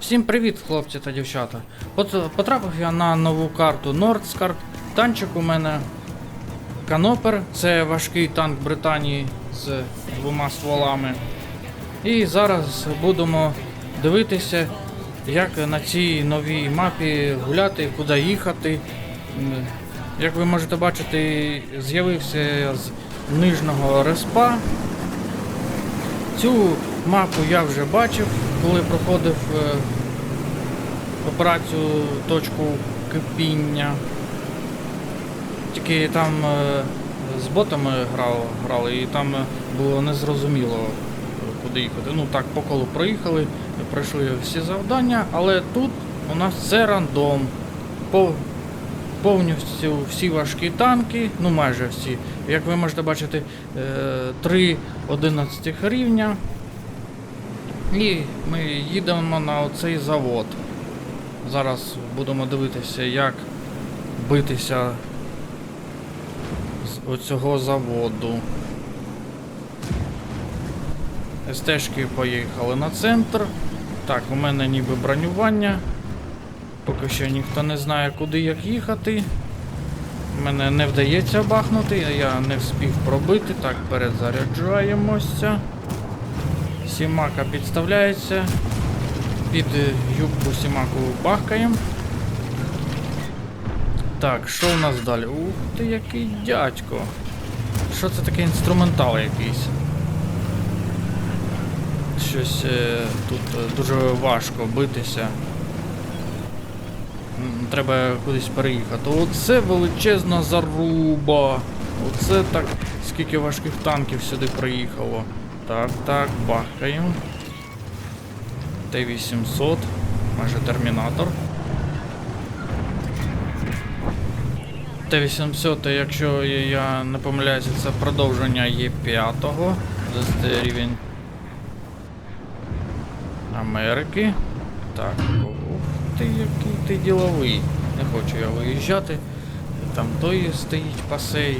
Всім привіт, хлопці та дівчата. От потрапив я на нову карту Нордскарт. Танчик у мене Канопер, це важкий танк Британії з двома стволами. І зараз будемо дивитися, як на цій новій мапі гуляти, куди їхати. Як ви можете бачити, з'явився з нижнього респа. Цю мапу я вже бачив, коли проходив е, операцію точку кипіння. Тільки там е, з ботами грав, грали і там е, було незрозуміло, куди їхати. Ну так, по колу проїхали, пройшли всі завдання, але тут у нас це рандом. По, повністю всі важкі танки, ну майже всі. Як ви можете бачити, е, 3 11 рівня. І ми їдемо на оцей завод. Зараз будемо дивитися, як битися з оцього заводу. СТшки поїхали на центр. Так, у мене ніби бронювання. Поки що ніхто не знає, куди як їхати. Мене не вдається бахнути, я не встиг пробити. Так, перезаряджаємося. Сімака підставляється. Під юбку Сімаку бахкаємо. Так, що у нас далі? Ух ти, який дядько. Що це таке інструментал якийсь? Щось е, тут е, дуже важко битися. Треба кудись переїхати. Оце величезна заруба. Оце так, скільки важких танків сюди приїхало. Так, так, бахкаємо. Т-800, майже термінатор. Т-800, якщо я- не помиляюся, це продовження Є5, це рівень Америки. Так, ти, який ти діловий. Не хочу я виїжджати. Там той стоїть пасе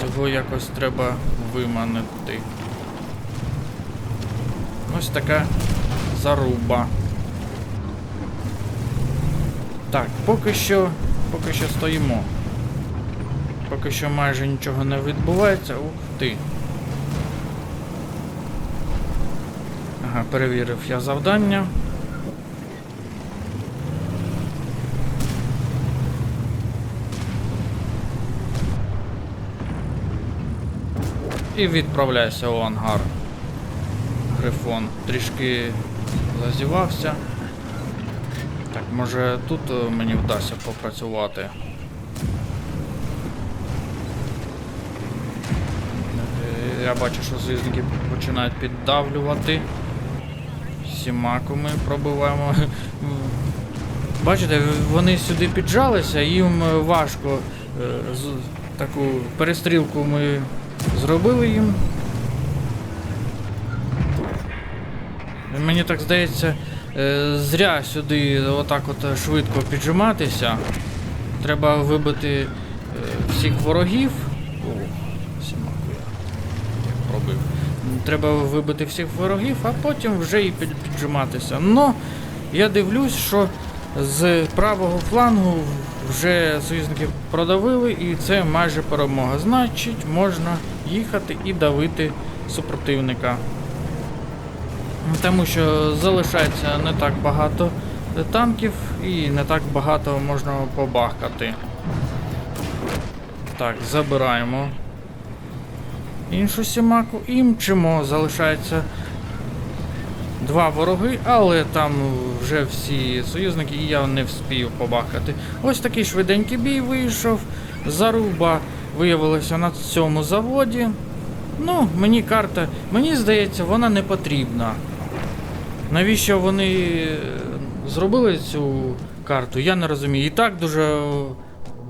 цього якось треба виманити. Ось така заруба. Так, поки що. Поки що стоїмо. Поки що майже нічого не відбувається. Ух ти. Ага, перевірив я завдання. І відправляйся у ангар. Грифон трішки зазівався. Так, може тут е, мені вдасться попрацювати. Я бачу, що звісники починають піддавлювати. Сімаку ми пробиваємо. Бачите, вони сюди піджалися, їм важко. Е, Таку перестрілку ми зробили їм. Мені так здається, е, зря сюди отак от швидко піджиматися. Треба вибити е, всіх ворогів. О, сімаку я пробив. Треба вибити всіх ворогів, а потім вже і піджиматися. Но я дивлюсь, що з правого флангу вже союзники продавили, і це майже перемога. Значить, можна їхати і давити супротивника. Тому що залишається не так багато танків і не так багато можна побахкати. Так, забираємо іншу сімаку і мчимо. Залишається два вороги, але там вже всі союзники і я не вспію побахати. Ось такий швиденький бій вийшов. Заруба виявилася на цьому заводі. Ну, мені карта, мені здається, вона не потрібна. Навіщо вони е, зробили цю карту, я не розумію. І так дуже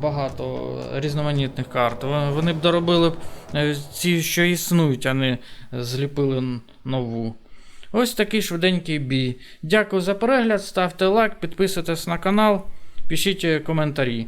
багато різноманітних карт. Вони б доробили е, ці, що існують, а не зліпили нову. Ось такий швиденький бій. Дякую за перегляд, ставте лайк, підписуйтесь на канал, пишіть е, коментарі.